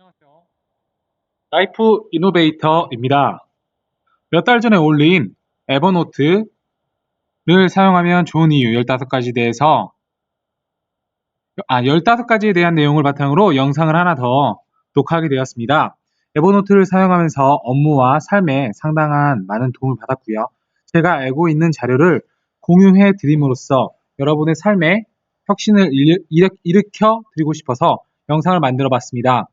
안녕하세요. 라이프 이노베이터입니다. 몇 달 전에 올린 에버노트를 사용하면 좋은 이유 15가지 대해서 아, 15가지에 대한 내용을 바탕으로 영상을 하나 더 녹화하게 되었습니다. 에버노트를 사용하면서 업무와 삶에 상당한 많은 도움을 받았고요. 제가 알고 있는 자료를 공유해 드림으로써 여러분의 삶에 혁신을 일- 일으켜 드리고 싶어서 영상을 만들어 봤습니다.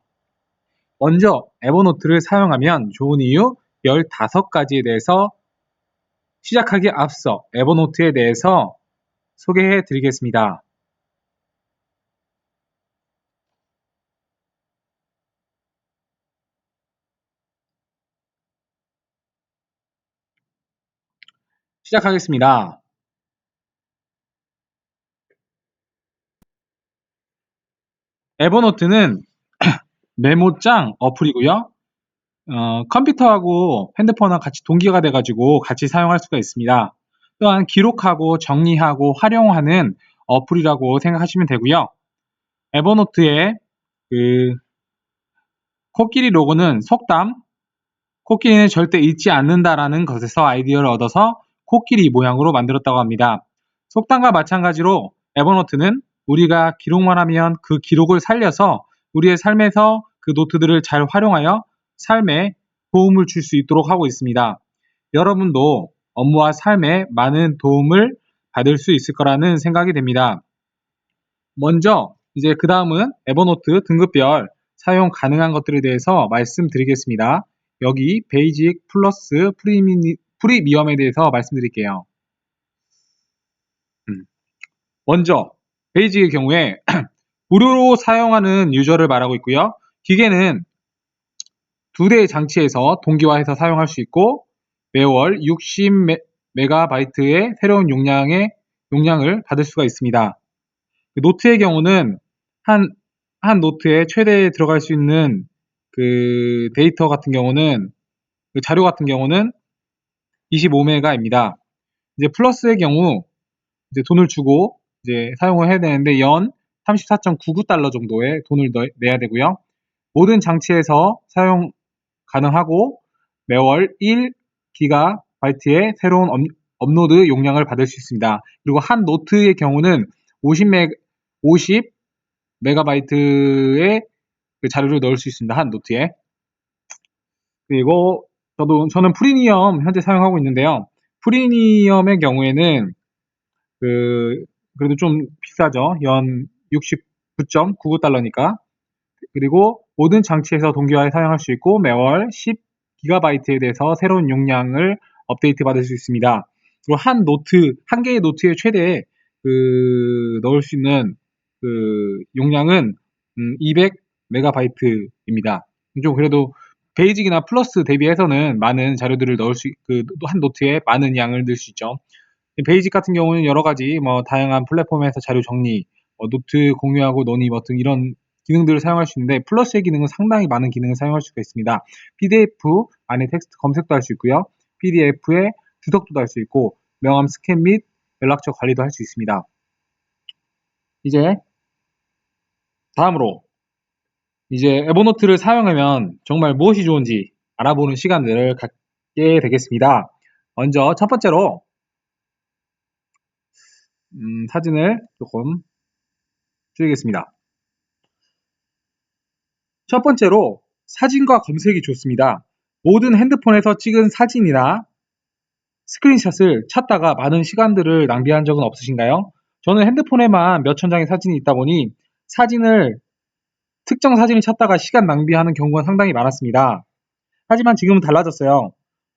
먼저 에버노트를 사용하면 좋은 이유 15가지에 대해서 시작하기 앞서 에버노트에 대해서 소개해 드리겠습니다. 시작하겠습니다. 에버노트는 메모장 어플이고요. 어, 컴퓨터하고 핸드폰하고 같이 동기가 돼가지고 같이 사용할 수가 있습니다. 또한 기록하고 정리하고 활용하는 어플이라고 생각하시면 되고요. 에버노트의 그 코끼리 로고는 속담, 코끼리는 절대 잊지 않는다라는 것에서 아이디어를 얻어서 코끼리 모양으로 만들었다고 합니다. 속담과 마찬가지로 에버노트는 우리가 기록만 하면 그 기록을 살려서 우리의 삶에서 그 노트들을 잘 활용하여 삶에 도움을 줄 수 있도록 하고 있습니다. 여러분도 업무와 삶에 많은 도움을 받을 수 있을 거라는 생각이 됩니다. 먼저 이제 그 다음은 에버노트 등급별 사용 가능한 것들에 대해서 말씀드리겠습니다. 여기 베이직 플러스 프리미, 프리미엄에 대해서 말씀드릴게요. 음. 먼저 베이직의 경우에 무료로 사용하는 유저를 말하고 있고요. 기계는 두 대의 장치에서 동기화해서 사용할 수 있고 매월 60메가바이트의 새로운 용량의 용량을 받을 수가 있습니다. 그 노트의 경우는 한, 한 노트에 최대 들어갈 수 있는 그 데이터 같은 경우는 그 자료 같은 경우는 25메가입니다. 이제 플러스의 경우 이제 돈을 주고 이제 사용을 해야 되는데 연 34.99달러 정도의 돈을 내야 되고요. 모든 장치에서 사용 가능하고 매월 1기가바이트의 새로운 업로드 용량을 받을 수 있습니다. 그리고 한 노트의 경우는 50메 50 메가바이트의 그 자료를 넣을 수 있습니다. 한 노트에. 그리고 저도 저는 프리미엄 현재 사용하고 있는데요. 프리미엄의 경우에는 그 그래도 좀 비싸죠. 연 69.99달러니까. 그리고 모든 장치에서 동기화해 사용할 수 있고 매월 10기가바이트에 대해서 새로운 용량을 업데이트 받을 수 있습니다. 그리고 한 노트, 한 개의 노트에 최대 그 넣을 수 있는 그 용량은 음, 200메가바이트입니다. 좀 그래도 베이직이나 플러스 대비해서는 많은 자료들을 넣을 수, 그 한 노트에 많은 양을 넣을 수 있죠. 베이직 같은 경우는 여러 가지 뭐 다양한 플랫폼에서 자료 정리, 뭐 노트 공유하고 논의 뭐등 이런 기능들을 사용할 수 있는데 플러스의 기능은 상당히 많은 기능을 사용할 수가 있습니다. PDF 안에 텍스트 검색도 할 수 있고요. PDF에 주석도 할 수 있고 명함 스캔 및 연락처 관리도 할 수 있습니다. 이제 다음으로 이제 에버노트를 사용하면 정말 무엇이 좋은지 알아보는 시간들을 갖게 되겠습니다. 먼저 첫 번째로 음, 사진을 조금 줄이겠습니다. 첫 번째로 사진과 검색이 좋습니다. 모든 핸드폰에서 찍은 사진이나 스크린샷을 찾다가 많은 시간들을 낭비한 적은 없으신가요? 저는 핸드폰에만 몇천 장의 사진이 있다 보니 사진을 특정 사진을 찾다가 시간 낭비하는 경우가 상당히 많았습니다. 하지만 지금은 달라졌어요.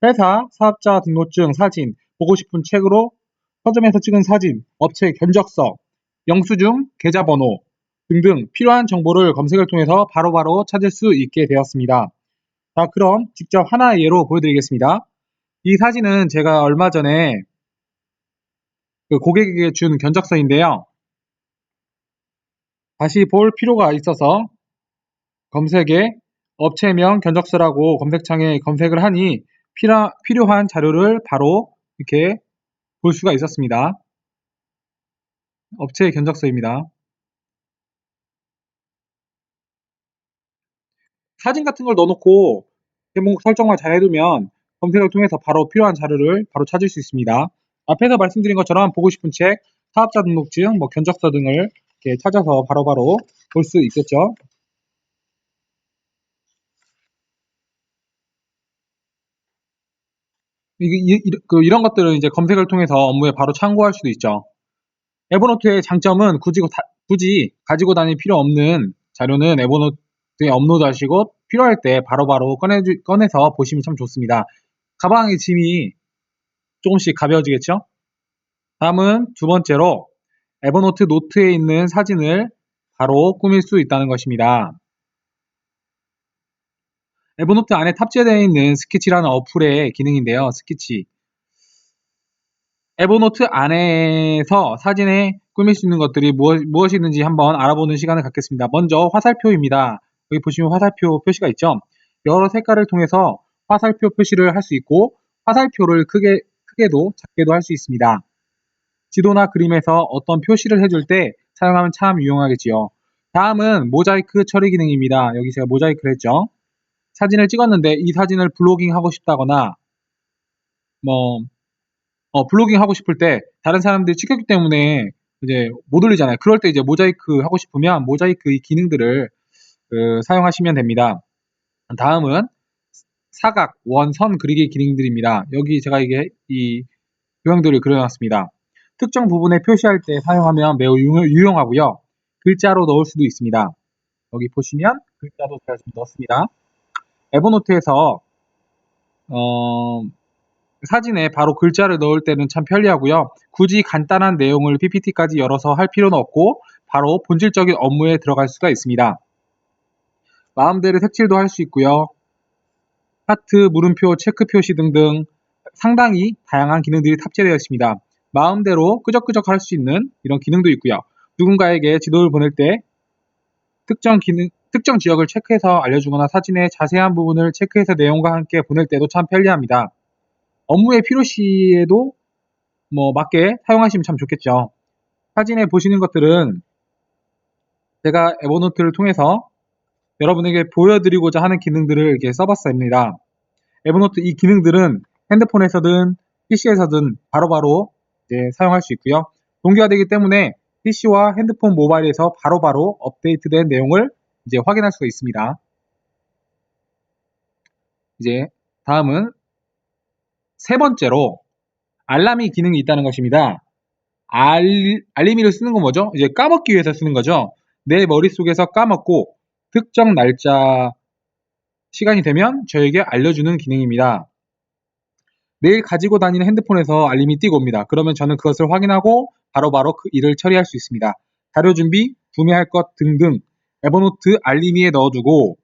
회사, 사업자 등록증, 사진, 보고 싶은 책으로 서점에서 찍은 사진, 업체 견적서, 영수증, 계좌번호 등등 필요한 정보를 검색을 통해서 바로바로 바로 찾을 수 있게 되었습니다. 자, 그럼 직접 하나의 예로 보여드리겠습니다. 이 사진은 제가 얼마 전에 그 고객에게 준 견적서인데요. 다시 볼 필요가 있어서 검색에 업체명 견적서라고 검색창에 검색을 하니 필요, 필요한 자료를 바로 이렇게 볼 수가 있었습니다. 업체 견적서입니다. 사진 같은 걸 넣어놓고 제목 설정만 잘 해두면 검색을 통해서 바로 필요한 자료를 바로 찾을 수 있습니다. 앞에서 말씀드린 것처럼 보고 싶은 책, 사업자 등록증, 뭐 견적서 등을 이렇게 찾아서 바로바로 볼 수 있겠죠. 이, 이- 그 이런 것들은 이제 검색을 통해서 업무에 바로 참고할 수도 있죠. 에버노트의 장점은 굳이, 다- 굳이 가지고 다닐 필요 없는 자료는 에버노트 에 업로드하시고 필요할 때 바로바로 꺼내 꺼내서 보시면 참 좋습니다. 가방의 짐이 조금씩 가벼워지겠죠? 다음은 두 번째로 에버노트 노트에 있는 사진을 바로 꾸밀 수 있다는 것입니다. 에버노트 안에 탑재되어 있는 스케치라는 어플의 기능인데요. 스케치. 에버노트 안에서 사진에 꾸밀 수 있는 것들이 무엇, 무엇이 있는지 한번 알아보는 시간을 갖겠습니다. 먼저 화살표입니다. 여기 보시면 화살표 표시가 있죠. 여러 색깔을 통해서 화살표 표시를 할 수 있고 화살표를 크게, 크게도 작게도 할 수 있습니다. 지도나 그림에서 어떤 표시를 해줄 때 사용하면 참 유용하겠지요. 다음은 모자이크 처리 기능입니다. 여기 제가 모자이크를 했죠. 사진을 찍었는데 이 사진을 블로깅 하고 싶다거나 뭐 어, 블로깅 하고 싶을 때 다른 사람들이 찍혔기 때문에 이제 못 올리잖아요. 그럴 때 이제 모자이크 하고 싶으면 모자이크 이 기능들을 그, 사용하시면 됩니다. 다음은 사각, 원, 선 그리기 기능들입니다. 여기 제가 이게 이 도형들을 그려놨습니다. 특정 부분에 표시할 때 사용하면 매우 유용- 유용하고요. 글자로 넣을 수도 있습니다. 여기 보시면 글자도 제가 좀 넣었습니다. 에버노트에서 어, 사진에 바로 글자를 넣을 때는 참 편리하고요. 굳이 간단한 내용을 PPT까지 열어서 할 필요는 없고 바로 본질적인 업무에 들어갈 수가 있습니다. 마음대로 색칠도 할 수 있고요. 하트, 물음표, 체크 표시 등등 상당히 다양한 기능들이 탑재되어 있습니다. 마음대로 끄적끄적 할 수 있는 이런 기능도 있고요. 누군가에게 지도를 보낼 때 특정 기능, 특정 지역을 체크해서 알려주거나 사진의 자세한 부분을 체크해서 내용과 함께 보낼 때도 참 편리합니다. 업무의 필요시에도 뭐 맞게 사용하시면 참 좋겠죠. 사진에 보시는 것들은 제가 에버노트를 통해서 여러분에게 보여드리고자 하는 기능들을 이렇게 써봤습니다. 에버노트 이 기능들은 핸드폰에서든 PC에서든 바로바로 이제 사용할 수 있고요. 동기화되기 때문에 PC와 핸드폰 모바일에서 바로바로 업데이트된 내용을 이제 확인할 수가 있습니다. 이제 다음은 세 번째로 알람이 기능이 있다는 것입니다. 알, 알림이를 쓰는 건 뭐죠? 이제 까먹기 위해서 쓰는 거죠. 내 머릿속에서 까먹고 특정 날짜 시간이 되면 저에게 알려주는 기능입니다. 매일 가지고 다니는 핸드폰에서 알림이 띄고 옵니다. 그러면 저는 그것을 확인하고 바로 바로 그 일을 처리할 수 있습니다. 자료 준비, 구매할 것 등등 에버노트 알림이에 넣어두고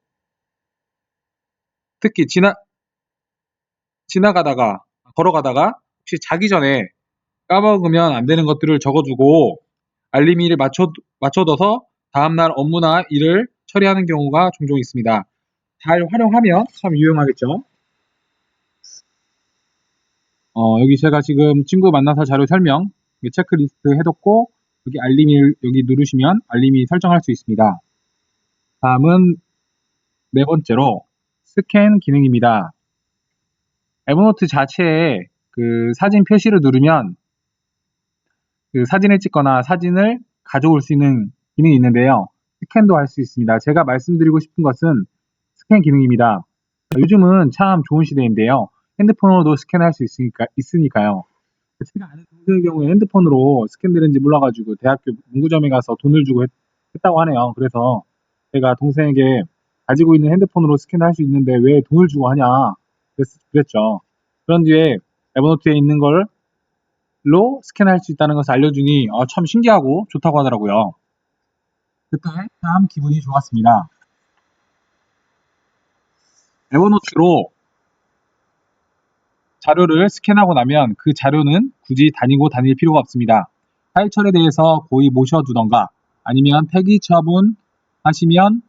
특히 지나 지나가다가 걸어가다가 혹시 자기 전에 까먹으면 안 되는 것들을 적어두고 알림이를 맞춰 맞춰둬서 다음날 업무나 일을 처리하는 경우가 종종 있습니다. 잘 활용하면 참 유용하겠죠. 어, 여기 제가 지금 친구 만나서 자료 설명 체크리스트 해뒀고 여기 알림을 여기 누르시면 알림이 설정할 수 있습니다. 다음은 네 번째로 스캔 기능입니다. 에버노트 자체에 그 사진 표시를 누르면 그 사진을 찍거나 사진을 가져올 수 있는 기능이 있는데요. 스캔도 할 수 있습니다. 제가 말씀드리고 싶은 것은 스캔 기능입니다. 요즘은 참 좋은 시대인데요. 핸드폰으로도 스캔할 수 있으니까, 있으니까요. 제가 아는 동생의 경우에 핸드폰으로 스캔되는지 몰라가지고 대학교 문구점에 가서 돈을 주고 했, 다고 하네요. 그래서 제가 동생에게 가지고 있는 핸드폰으로 스캔할 수 있는데 왜 돈을 주고 하냐 그랬, 그랬죠. 그런 뒤에 에버노트에 있는 걸로 스캔할 수 있다는 것을 알려주니 어, 참 신기하고 좋다고 하더라고요. 그때 참 기분이 좋았습니다. 에버노트로 자료를 스캔하고 나면 그 자료는 굳이 다니고 다닐 필요가 없습니다. 파일 처리에 대해서 고이 모셔두던가 아니면 폐기 처분 하시면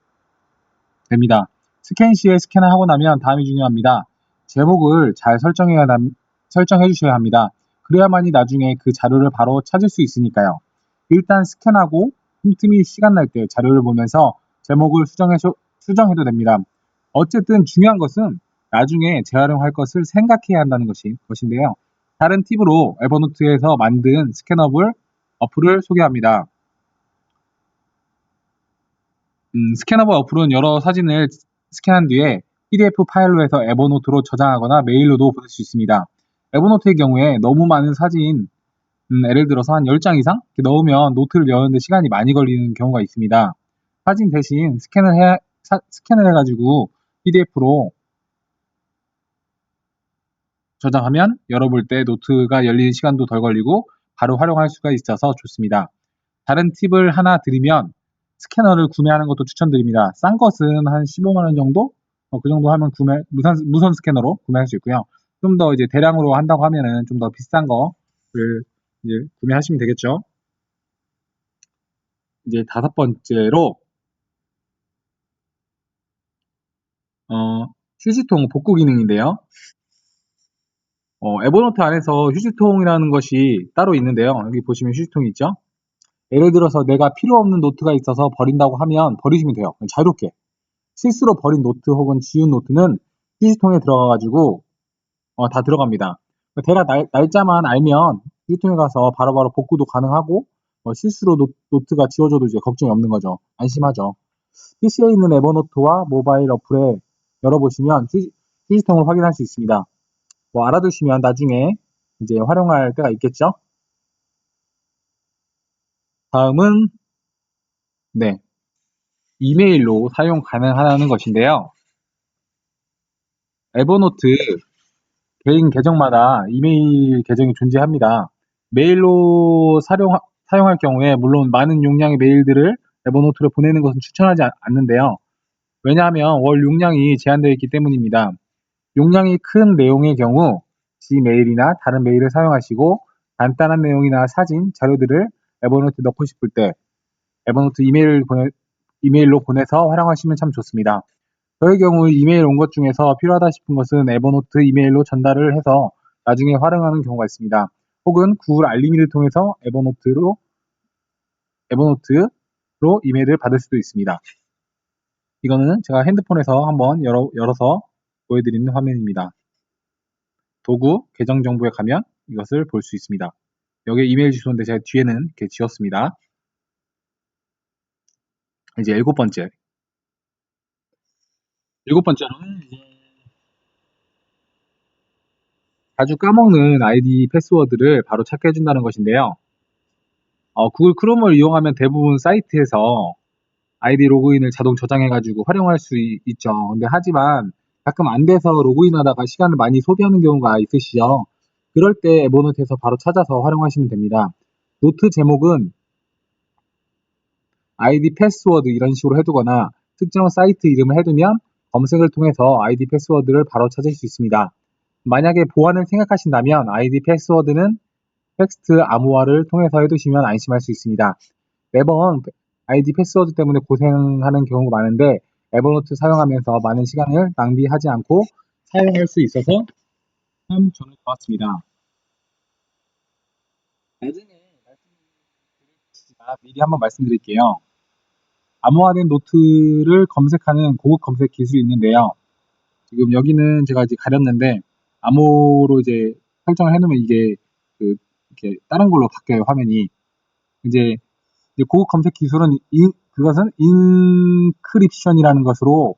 됩니다. 스캔 시에 스캔을 하고 나면 다음이 중요합니다. 제목을 잘 설정해야 함- 설정해 주셔야 합니다. 그래야만이 나중에 그 자료를 바로 찾을 수 있으니까요. 일단 스캔하고 틈틈이 시간 날 때 자료를 보면서 제목을 수정해, 수정해도 됩니다. 어쨌든 중요한 것은 나중에 재활용할 것을 생각해야 한다는 것이, 것인데요. 다른 팁으로 에버노트에서 만든 스캐너블 어플을 소개합니다. 음, 스캐너블 어플은 여러 사진을 스캔한 뒤에 PDF 파일로 해서 에버노트로 저장하거나 메일로도 보낼 수 있습니다. 에버노트의 경우에 너무 많은 사진, 음, 예를 들어서 한 10장 이상 넣으면 노트를 여는데 시간이 많이 걸리는 경우가 있습니다. 사진 대신 스캔을 해, 사- 스캔을 해가지고 PDF로 저장하면 열어볼 때 노트가 열리는 시간도 덜 걸리고 바로 활용할 수가 있어서 좋습니다. 다른 팁을 하나 드리면 스캐너를 구매하는 것도 추천드립니다. 싼 것은 한 15만원 정도? 어, 그 정도 하면 구매, 무선, 무선 스캐너로 구매할 수 있고요. 좀 더 이제 대량으로 한다고 하면은 좀 더 비싼 거를 이제 구매하시면 되겠죠. 이제 다섯 번째로, 어, 휴지통 복구 기능인데요. 어, 에버노트 안에서 휴지통이라는 것이 따로 있는데요. 여기 보시면 휴지통이 있죠? 예를 들어서 내가 필요 없는 노트가 있어서 버린다고 하면 버리시면 돼요. 자유롭게. 실수로 버린 노트 혹은 지운 노트는 휴지통에 들어가가지고 어, 다 들어갑니다. 대략 날, 날짜만 알면 휴지통에 가서 바로 바로 복구도 가능하고 어, 실수로 노, 노트가 지워져도 이제 걱정이 없는 거죠. 안심하죠. PC에 있는 에버노트와 모바일 어플에 열어보시면 휴지, 휴지통을 확인할 수 있습니다. 뭐 알아두시면 나중에 이제 활용할 때가 있겠죠. 다음은 네 이메일로 사용 가능하다는 것인데요. 에버노트 개인 계정마다 이메일 계정이 존재합니다. 메일로 사용, 사용할 경우에 물론 많은 용량의 메일들을 에버노트로 보내는 것은 추천하지 않- 않는데요. 왜냐하면 월 용량이 제한되어 있기 때문입니다. 용량이 큰 내용의 경우 G메일이나 다른 메일을 사용하시고 간단한 내용이나 사진, 자료들을 에버노트에 넣고 싶을 때 에버노트 이메일 보내, 이메일로 보내서 활용하시면 참 좋습니다. 저의 경우 이메일 온 것 중에서 필요하다 싶은 것은 에버노트 이메일로 전달을 해서 나중에 활용하는 경우가 있습니다. 혹은 구글 알림이를 통해서 에버노트로 에버노트로 이메일을 받을 수도 있습니다. 이거는 제가 핸드폰에서 한번 열어, 열어서 보여드리는 화면입니다. 도구 계정 정보에 가면 이것을 볼 수 있습니다. 여기 이메일 주소인데 제가 뒤에는 이렇게 지웠습니다. 이제 일곱 번째. 일곱 번째로는 이제 자주 까먹는 아이디 패스워드를 바로 찾게 해준다는 것인데요. 어, 구글 크롬을 이용하면 대부분 사이트에서 아이디 로그인을 자동 저장해가지고 활용할 수 있- 있죠. 근데 하지만 가끔 안 돼서 로그인하다가 시간을 많이 소비하는 경우가 있으시죠. 그럴 때 에버노트에서 바로 찾아서 활용하시면 됩니다. 노트 제목은 아이디 패스워드 이런 식으로 해두거나 특정 사이트 이름을 해두면 검색을 통해서 아이디 패스워드를 바로 찾을 수 있습니다. 만약에 보안을 생각하신다면 아이디 패스워드는 텍스트 암호화를 통해서 해두시면 안심할 수 있습니다. 매번 아이디 패스워드 때문에 고생하는 경우가 많은데 에버노트 사용하면서 많은 시간을 낭비하지 않고 사용할 수 있어서 참 저는 좋았습니다. 나중에 말씀드리겠지만 미리 한번 말씀드릴게요. 암호화된 노트를 검색하는 고급 검색 기술이 있는데요. 지금 여기는 제가 이제 가렸는데 암호로 이제 설정을 해놓으면 이게 그 이렇게 다른 걸로 바뀌어요 화면이. 이제 고급 검색 기술은 인, 그것은 인크립션이라는 것으로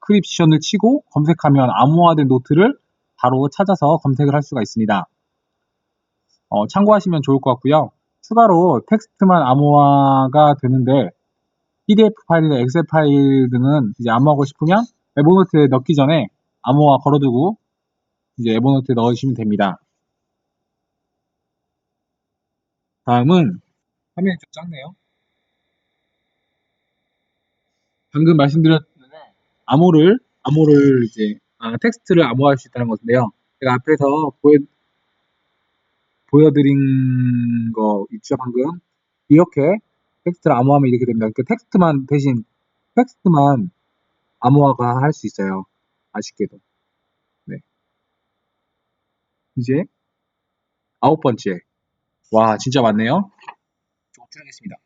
인크립션을 치고 검색하면 암호화된 노트를 바로 찾아서 검색을 할 수가 있습니다. 어, 참고하시면 좋을 것 같고요. 추가로 텍스트만 암호화가 되는데 PDF 파일이나 엑셀 파일 등은 이제 암호하고 싶으면 에버노트에 넣기 전에 암호화 걸어두고 이제 에버노트에 넣으시면 됩니다. 다음은 화면이 좀 작네요. 방금 말씀드렸는데 암호를 암호를 이제 아, 텍스트를 암호화할 수 있다는 것인데요. 제가 앞에서 보여 보여드린 거 있죠 방금 이렇게 텍스트를 암호하면 이렇게 됩니다. 그러니까 텍스트만 대신 텍스트만 암호화가 할 수 있어요. 아쉽게도. 네. 이제 아홉 번째. 와 진짜 많네요. 조금 줄이겠습니다.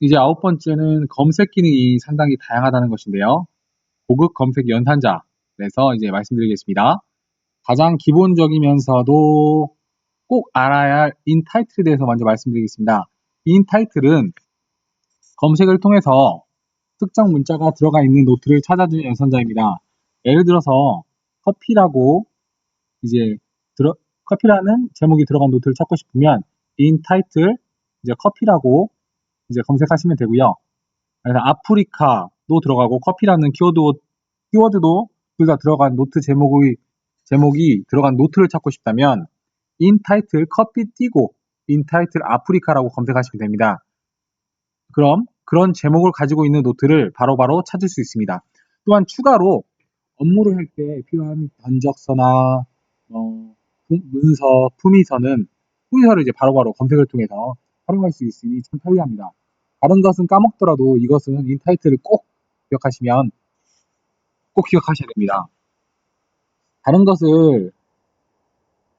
이제 아홉 번째는 검색 기능이 상당히 다양하다는 것인데요. 고급 검색 연산자에서 이제 말씀드리겠습니다. 가장 기본적이면서도 꼭 알아야 할 인타이틀에 대해서 먼저 말씀드리겠습니다. 인타이틀은 검색을 통해서 특정 문자가 들어가 있는 노트를 찾아주는 연산자입니다. 예를 들어서 커피라고 이제 들어, 커피라는 제목이 들어간 노트를 찾고 싶으면 인타이틀 이제 커피라고 이제 검색하시면 되고요. 그래서 아프리카도 들어가고 커피라는 키워드 키워드도 둘 다 들어간 노트 제목의 제목이 들어간 노트를 찾고 싶다면 인타이틀 커피 띄고 인타이틀 아프리카라고 검색하시면 됩니다. 그럼 그런 제목을 가지고 있는 노트를 바로 바로 찾을 수 있습니다. 또한 추가로 업무를 할 때 필요한 견적서나 어, 문서, 품위서는 품위서를 이제 바로바로 검색을 통해서 활용할 수 있으니 참 편리합니다. 다른 것은 까먹더라도 이것은 인타이틀을 꼭 기억하시면 꼭 기억하셔야 됩니다. 다른 것을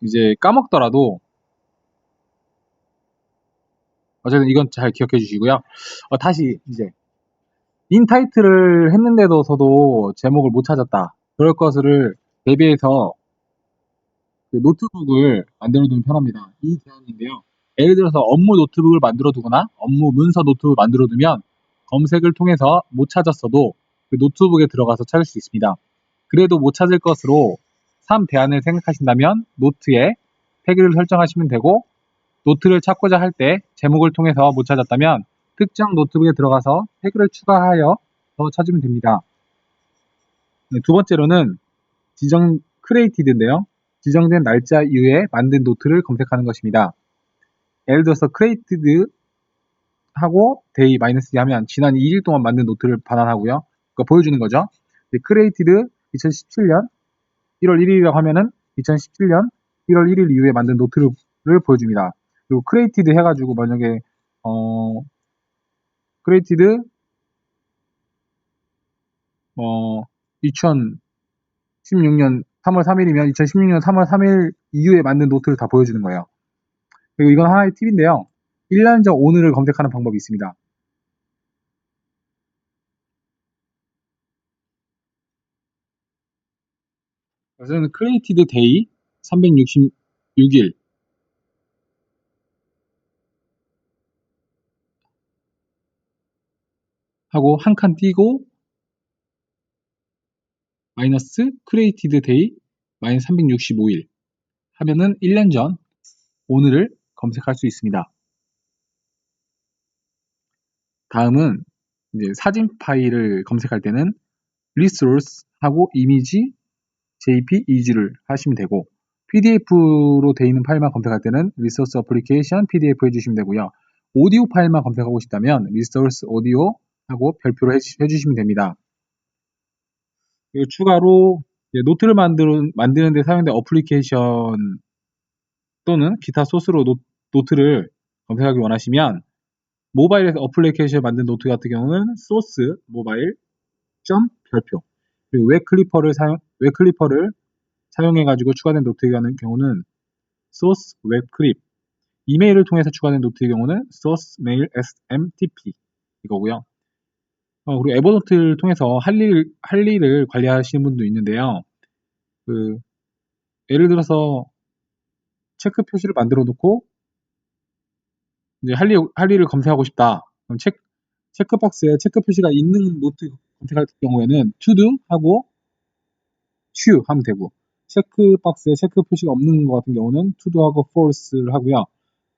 이제 까먹더라도 어쨌든 이건 잘 기억해 주시고요. 어, 다시 이제 인타이틀을 했는데도 서도 제목을 못 찾았다. 그럴 것을 대비해서 그 노트북을 만들어 두면 편합니다. 이 제안인데요. 예를 들어서 업무 노트북을 만들어 두거나 업무 문서 노트북을 만들어 두면 검색을 통해서 못 찾았어도 그 노트북에 들어가서 찾을 수 있습니다. 그래도 못 찾을 것으로 3 대안을 생각하신다면 노트에 태그를 설정하시면 되고 노트를 찾고자 할 때 제목을 통해서 못 찾았다면 특정 노트북에 들어가서 태그를 추가하여 더 찾으면 됩니다. 네, 두 번째로는 지정 크레이티드인데요. 지정된 날짜 이후에 만든 노트를 검색하는 것입니다. 예를 들어서 크레이티드 하고 데이 마이너스 하면 지난 2일 동안 만든 노트를 반환하고요. 그거 보여주는 거죠. 크레이티드 2017년 1월 1일이라고 하면은 2017년 1월 1일 이후에 만든 노트를 보여줍니다. 그리고 크레이티드 해가지고 만약에 어 크레이티드 어 2016년 3월 3일이면 2016년 3월 3일 이후에 만든 노트를 다 보여주는 거예요. 그리고 이건 하나의 팁인데요. 1년 전 오늘을 검색하는 방법이 있습니다. 그래서 크리에이티드 데이 366일 하고 한 칸 띄고 마이너스 크리에이티드 데이 마이너스 365일 하면은 1년 전 오늘을 검색할 수 있습니다. 다음은 이제 사진 파일을 검색할 때는 resource 하고 이미지 jpeg를 하시면 되고 pdf로 되어 있는 파일만 검색할 때는 resource application pdf 해주시면 되고요. 오디오 파일만 검색하고 싶다면 resource audio 하고 별표로 해주시면 됩니다. 그리고 추가로 노트를 만드는, 만드는 데 사용된 어플리케이션 또는 기타 소스로 노, 노트를 검색하기 원하시면 모바일에서 어플리케이션 만든 노트 같은 경우는 소스 모바일 점 별표 그리고 웹 클리퍼를 사용 웹 클리퍼를 사용해 가지고 추가된 노트의 경우는 소스 웹 클립 이메일을 통해서 추가된 노트의 경우는 소스 메일 SMTP 이거고요. 어, 그리고 에버노트를 통해서 할 일, 할 일을 관리하시는 분도 있는데요. 그, 예를 들어서 체크 표시를 만들어 놓고 이제 할, 일, 할 일을 검색하고 싶다. 그럼 체, 체크박스에 체크 표시가 있는 노트 검색할 경우에는 to do 하고 to 하면 되고 체크박스에 체크 표시가 없는 것 같은 경우는 to do 하고 false를 하고요.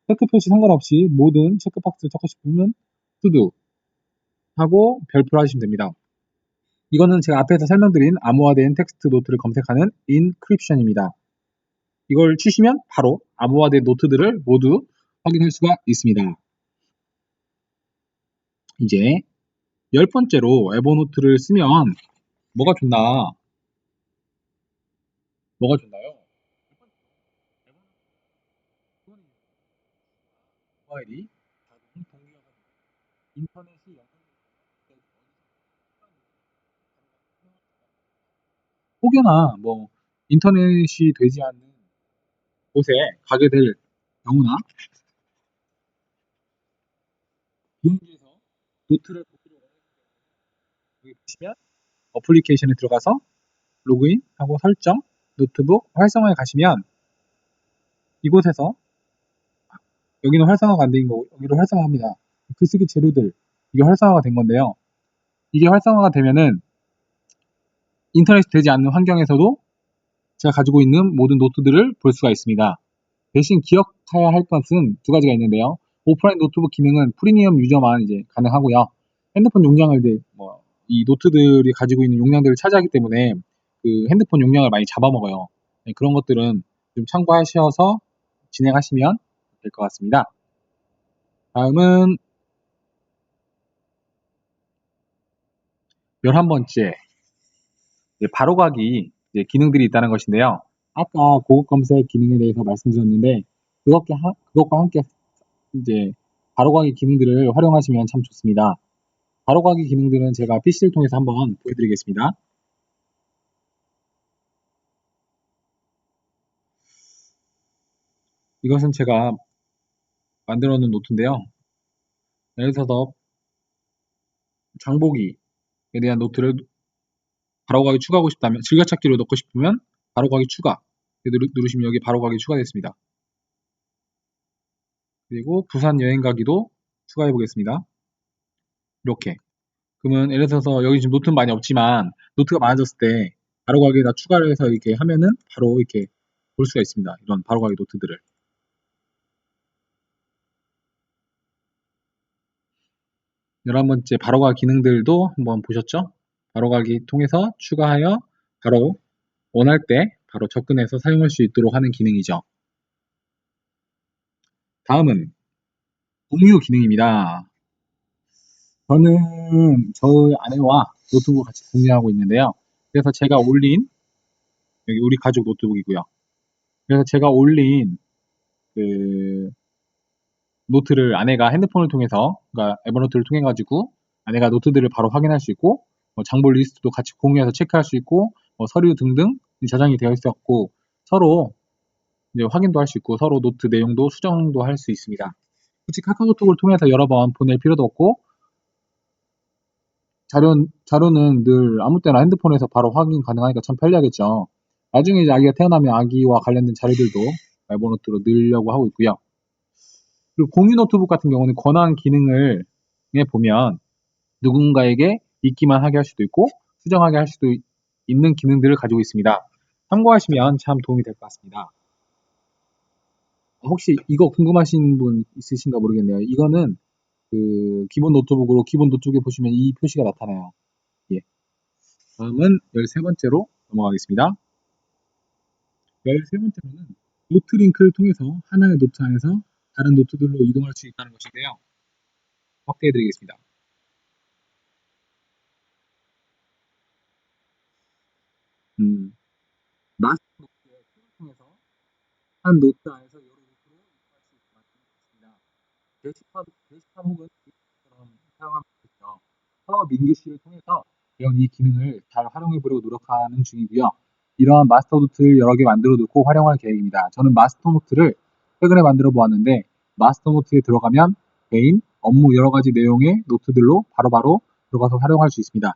체크 표시 상관없이 모든 체크박스를 찾고 싶으면 to do 하고 별표를 하시면 됩니다. 이거는 제가 앞에서 설명드린 암호화된 텍스트 노트를 검색하는 인크립션입니다. 이걸 치시면 바로 암호화된 노트들을 모두 확인할 수가 있습니다. 이제 열 번째로 에버노트를 쓰면 뭐가 좋나? 뭐가 좋나요? 모바일이 자동 동기화가 인터넷 혹여나 뭐 인터넷이 되지 않는 곳에 가게 될 경우나 비행기에서 노트를 보기로 여기 보시면 어플리케이션에 들어가서 로그인하고 설정, 노트북 활성화에 가시면 이곳에서 여기는 활성화가 안 된 거고 여기로 활성화합니다. 글쓰기 재료들 이게 활성화가 된 건데요. 이게 활성화가 되면은 인터넷이 되지 않는 환경에서도 제가 가지고 있는 모든 노트들을 볼 수가 있습니다. 대신 기억해야 할 것은 두 가지가 있는데요. 오프라인 노트북 기능은 프리미엄 유저만 이제 가능하고요. 핸드폰 용량을 이제 뭐 이 노트들이 가지고 있는 용량들을 차지하기 때문에 그 핸드폰 용량을 많이 잡아먹어요. 네, 그런 것들은 좀 참고하셔서 진행하시면 될 것 같습니다. 다음은 11번째 바로가기 기능들이 있다는 것인데요. 아까 고급 검색 기능에 대해서 말씀드렸는데 그것과, 하- 그것과 함께 이제 바로가기 기능들을 활용하시면 참 좋습니다. 바로가기 기능들은 제가 PC를 통해서 한번 보여드리겠습니다. 이것은 제가 만들어 놓은 노트인데요. 예를 들어서 장보기에 대한 노트를 바로가기 추가하고 싶다면 즐겨찾기로 넣고 싶으면 바로가기 추가 누르, 누르 시면 여기 바로가기 추가됐습니다. 그리고 부산 여행 가기도 추가해 보겠습니다. 이렇게 그러면 예를 들어서 여기 지금 노트는 많이 없지만 노트가 많아졌을 때 바로가기에다 추가를 해서 이렇게 하면은 바로 이렇게 볼 수가 있습니다. 이런 바로가기 노트들을 열한 번째 바로가기 기능들도 한번 보셨죠? 바로가기 통해서 추가하여 바로 원할 때 바로 접근해서 사용할 수 있도록 하는 기능이죠. 다음은 공유 기능입니다. 저는 저의 아내와 노트북을 같이 공유하고 있는데요. 그래서 제가 올린 여기 우리 가족 노트북이고요. 그래서 제가 올린 그 노트를 아내가 핸드폰을 통해서 그러니까 에버노트를 통해 가지고 아내가 노트들을 바로 확인할 수 있고 뭐 장볼 리스트도 같이 공유해서 체크할 수 있고 뭐 서류 등등 저장이 되어 있었고 서로 이제 확인도 할 수 있고 서로 노트 내용도 수정도 할 수 있습니다. 굳이 카카오톡을 통해서 여러 번 보낼 필요도 없고 자료, 자료는 늘 아무 때나 핸드폰에서 바로 확인 가능하니까 참 편리하겠죠. 나중에 이제 아기가 태어나면 아기와 관련된 자료들도 에버노트로 넣으려고 하고 있고요. 그리고 공유 노트북 같은 경우는 권한 기능을 에 보면 누군가에게 읽기만 하게 할 수도 있고 수정하게 할 수도 있는 기능들을 가지고 있습니다. 참고하시면 참 도움이 될 것 같습니다. 혹시 이거 궁금하신 분 있으신가 모르겠네요. 이거는 그 기본 노트북으로 기본 노트북에 보시면 이 표시가 나타나요. 예. 다음은 13번째로 넘어가겠습니다. 13번째로는 노트 링크를 통해서 하나의 노트 안에서 다른 노트들로 이동할 수 있다는 것인데요. 확대해 드리겠습니다. 음, 마스터 노트의 툴을 통해서 한 노트 안에서 여러 노트로 이동할 수 있습니다. 게시판, 게시판 혹은 처럼 사용하면 되겠죠. 서로 민규 씨를 통해서 이런 이 기능을 잘 활용해 보려고 노력하는 중이고요. 이러한 마스터 노트를 여러 개 만들어 놓고 활용할 계획입니다. 저는 마스터 노트를 최근에 만들어 보았는데 마스터 노트에 들어가면 개인, 업무 여러 가지 내용의 노트들로 바로바로 들어가서 활용할 수 있습니다.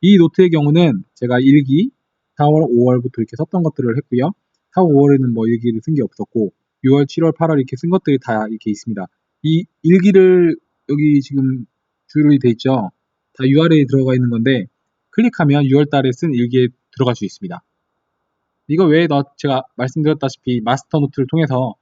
이 노트의 경우는 제가 일기 4월, 5월부터 이렇게 썼던 것들을 했고요. 4월, 5월에는 뭐 일기를 쓴 게 없었고 6월, 7월, 8월 이렇게 쓴 것들이 다 이렇게 있습니다. 이 일기를 여기 지금 줄이 돼 있죠. 다 URL에 들어가 있는 건데 클릭하면 6월 달에 쓴 일기에 들어갈 수 있습니다. 이거 외에 너 제가 말씀드렸다시피 마스터 노트를 통해서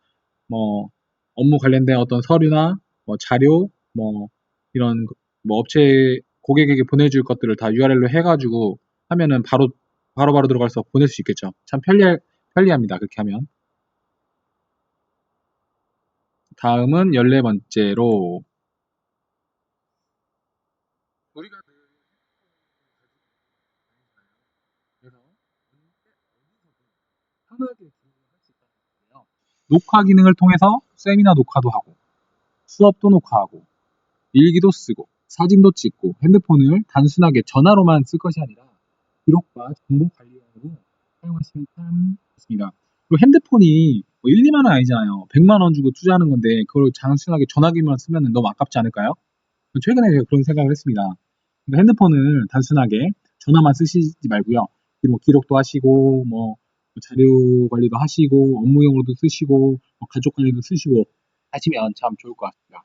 뭐 업무 관련된 어떤 서류나 뭐 자료 뭐 이런 뭐 업체 고객에게 보내줄 것들을 다 URL로 해가지고 하면은 바로 바로바로 바로 들어가서 보낼 수 있겠죠. 참 편리 편리합니다. 그렇게 하면. 다음은 14번째로 우리가 건데요. 녹화 기능을 통해서 세미나 녹화도 하고 수업도 녹화하고 일기도 쓰고 사진도 찍고 핸드폰을 단순하게 전화로만 쓸 것이 아니라 기록과 정보 관리용으로 사용하시면 참 좋습니다. 그리고 핸드폰이 뭐 1, 2만 원 아니잖아요. 100만 원 주고 투자하는 건데 그걸 단순하게 전화기만 쓰면 너무 아깝지 않을까요? 최근에 제가 그런 생각을 했습니다. 핸드폰을 단순하게 전화만 쓰시지 말고요. 뭐 기록도 하시고, 뭐 자료 관리도 하시고, 업무용으로도 쓰시고, 뭐 가족 관리도 쓰시고 하시면 참 좋을 것 같습니다.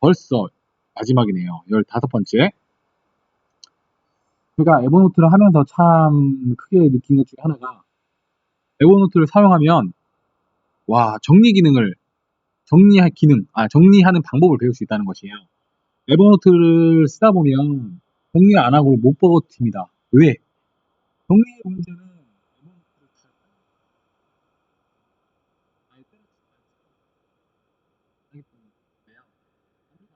벌써 마지막이네요. 15번째. 제가 에버노트를 하면서 참 크게 느낀 것 중에 하나가 에버노트를 사용하면 와 정리 기능을 정리할 기능, 아 정리하는 방법을 배울 수 있다는 것이에요. 에버노트를 쓰다 보면 정리 안 하고 못 버팁니다. 왜? 정리의 문제는 에버노트를 잘 아예 때려치지 않기 때문에요. 우리가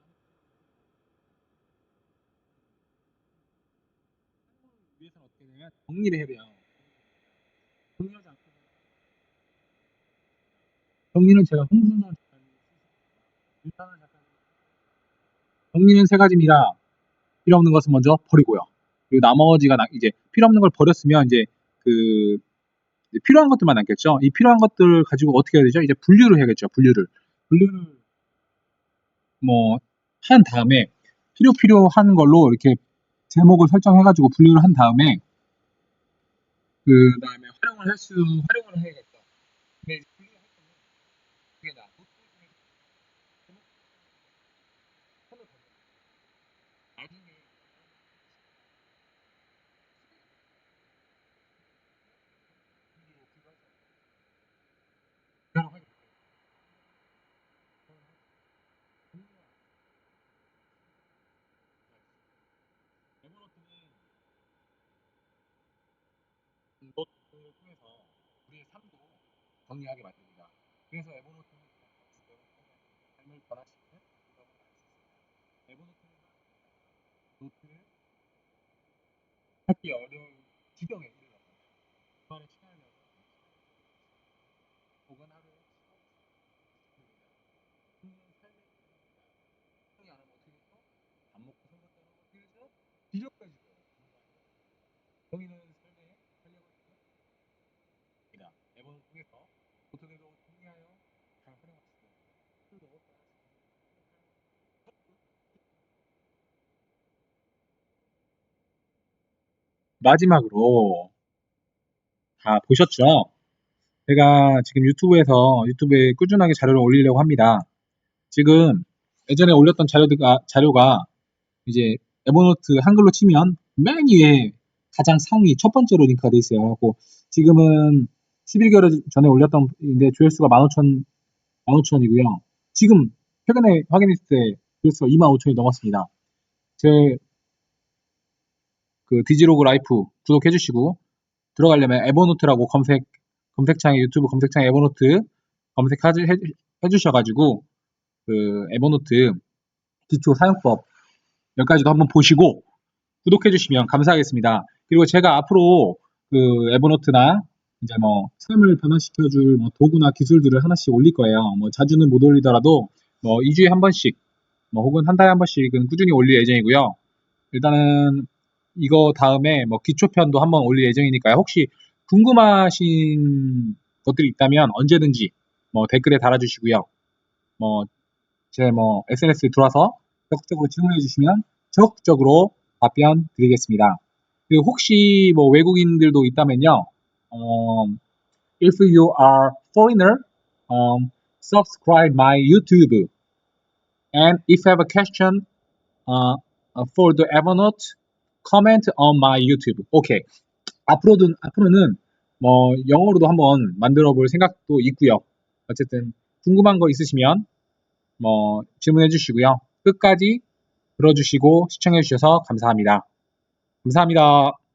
위해서는 어떻게 되냐면 정리를 해야 돼요. 정리하지 않고 정리는 제가 홍순선 작가님 일단은 작가님 정리는 세 가지입니다. 필요 없는 것은 먼저 버리고요. 그리고 나머지가 나- 이제 필요 없는 걸 버렸으면 이제 그 이제 필요한 것들만 남겠죠. 이 필요한 것들 가지고 어떻게 해야 되죠? 이제 분류를 해야겠죠. 분류를 분류를 뭐 한 다음에 필요 필요한 걸로 이렇게 제목을 설정해가지고 분류를 한 다음에 그 다음에 활용을 할 수 활용을 해야겠죠. 근데 이제 분류를 할 때는 그게 나 노트 중에 제목 손을 던져 나중에 분류로 분류할 수 없어요. 그대로 하게 돼요. 분류가 에버노트는 노트를 통해서 우리의 삶도 정리하게 만듭니다. 그래서 에버노트는 삶을 변화시키는 방법을 알수 있습니다. 에버노트는 노트를 찾기 어려운 지경에 이르렀다. 그만의 시간을 내서 혹은 하루에 15분입니다. 정리는 삶의 기준입니다. 정리 안 하면 어떻게 되죠? 밥 먹고 설거지 안 하면 어떻게 되죠? 지적까지도 정리는 삶의 활력을 주는 에버노트 통해서 노트대로 정리하여 잘 활용하시고 술도 마지막으로 다 보셨죠? 제가 지금 유튜브에서 유튜브에 꾸준하게 자료를 올리려고 합니다. 지금 예전에 올렸던 자료가 자료가 이제 에버노트 한글로 치면 맨 위에 가장 상위 첫 번째로 링크가 돼 있어요. 그래고 지금은 11개월 전에 올렸던 인데 조회수가 15,000 15,000이고요. 지금 최근에 확인했을 때 조회수가 25,000이 넘었습니다. 제 그 디지로그 라이프 구독해 주시고 들어가려면 에버노트라고 검색 검색창에 유튜브 검색창에 에버노트 검색해 주셔 가지고 그 에버노트 기초 사용법 몇 가지도 한번 보시고 구독해 주시면 감사하겠습니다. 그리고 제가 앞으로 그 에버노트나 이제 뭐 삶을 변화시켜 줄 뭐 도구나 기술들을 하나씩 올릴 거예요. 뭐 자주는 못 올리더라도 뭐 2주에 한 번씩 뭐 혹은 한 달에 한 번씩은 꾸준히 올릴 예정이고요. 일단은 이거 다음에 뭐 기초편도 한번 올릴 예정이니까요. 혹시 궁금하신 것들이 있다면 언제든지 뭐 댓글에 달아주시고요. 뭐 제 뭐 SNS에 들어와서 적극적으로 질문해 주시면 적극적으로 답변 드리겠습니다. 그리고 혹시 뭐 외국인들도 있다면요. um, if you are foreigner, um, subscribe my YouTube. And if you have a question uh, for the Evernote, comment on my YouTube. 오케이. 앞으로는 앞으로는 뭐 영어로도 한번 만들어 볼 생각도 있고요. 어쨌든 궁금한 거 있으시면 뭐 질문해 주시고요. 끝까지 들어주시고 시청해 주셔서 감사합니다. 감사합니다.